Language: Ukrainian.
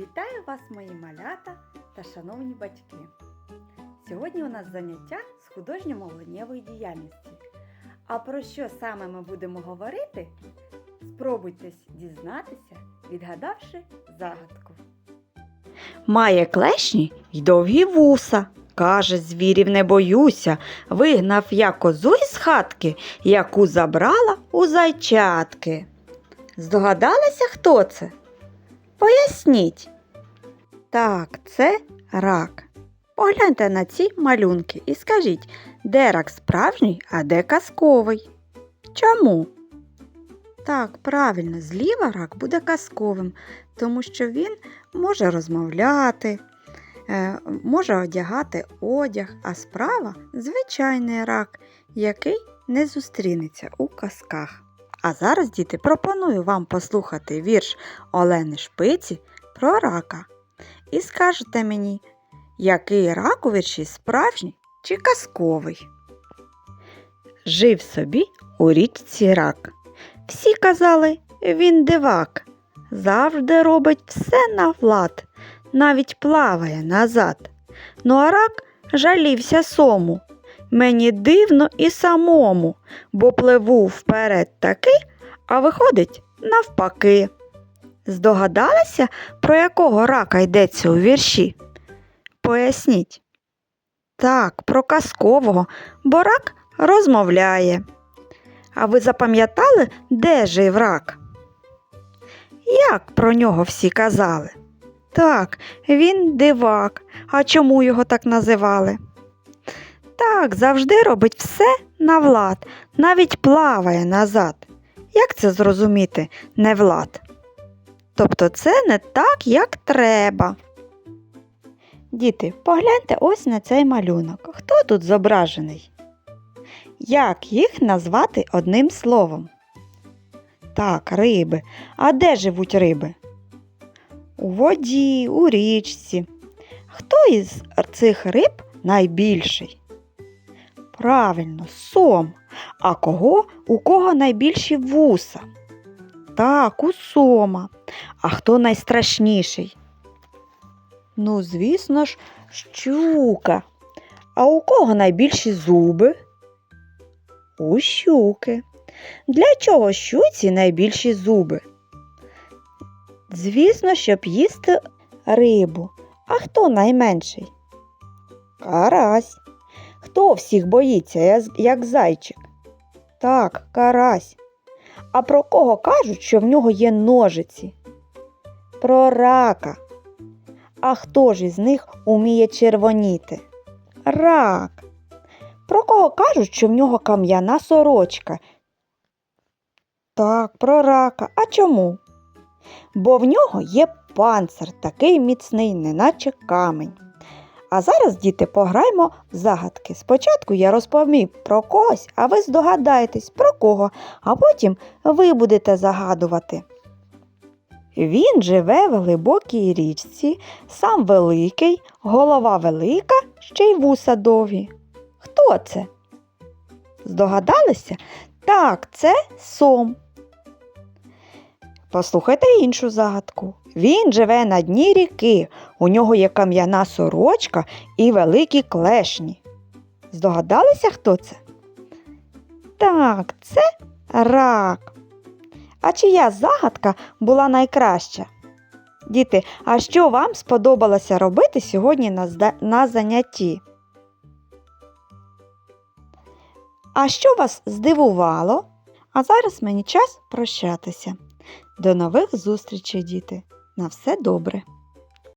Вітаю вас, мої малята та шановні батьки! Сьогодні у нас заняття з художньо-мовленнєвої діяльності. А про що саме ми будемо говорити? Спробуйте дізнатися, відгадавши загадку. Має клешні й довгі вуса. Каже, звірів не боюся. Вигнав я козу із хатки, яку забрала у зайчатки. Здогадалися, хто це? Поясніть. Так, це рак. Погляньте на ці малюнки і скажіть, де рак справжній, а де казковий. Чому? Так, правильно, зліва рак буде казковим, тому що він може розмовляти, е, може одягати одяг, а справа звичайний рак, який не зустрінеться у казках. А зараз, діти, пропоную вам послухати вірш Олени Шпиці про рака. І скажете мені, який рак у вірші справжній чи казковий? Жив собі у річці рак. Всі казали, він дивак, завжди робить все на влад, навіть плаває назад. Ну а рак жалівся сому. Мені дивно і самому, бо пливу вперед таки, а виходить навпаки. Здогадалися, про якого рака йдеться у вірші? Поясніть. Так, про казкового, бо рак розмовляє. А ви запам'ятали, де жив рак? Як про нього всі казали? Так, він дивак. А чому його так називали? Так, завжди робить все на влад, навіть плаває назад. Як це зрозуміти не влад? Тобто це не так, як треба. Діти, погляньте ось на цей малюнок. Хто тут зображений? Як їх назвати одним словом? Так, риби. А де живуть риби? У воді, у річці. Хто із цих риб найбільший? Правильно, сом. А кого у кого найбільші вуса? Так, у сома. А хто найстрашніший? Ну, звісно ж, щука. А у кого найбільші зуби? У щуки. Для чого щуці найбільші зуби? Звісно, щоб їсти рибу. А хто найменший? Карась. Хто всіх боїться, як зайчик? Так, карась. А про кого кажуть, що в нього є ножиці? Про рака. А хто ж із них уміє червоніти? Рак. Про кого кажуть, що в нього кам'яна сорочка? Так, про рака. А чому? Бо в нього є панцир, такий міцний, неначе камень. А зараз, діти, пограємо в загадки. Спочатку я розповім про когось, а ви здогадаєтесь про кого, а потім ви будете загадувати. Він живе в глибокій річці, сам великий, голова велика, ще й вуса довгі. Хто це? Здогадалися? Так, це сом. Послухайте іншу загадку. Він живе на дні ріки, у нього є кам'яна сорочка і великі клешні. Здогадалися, хто це? Так, це рак. А чия загадка була найкраща? Діти, а що вам сподобалося робити сьогодні на, зда- на занятті? А що вас здивувало? А зараз мені час прощатися. До нових зустрічей, діти. На все добре.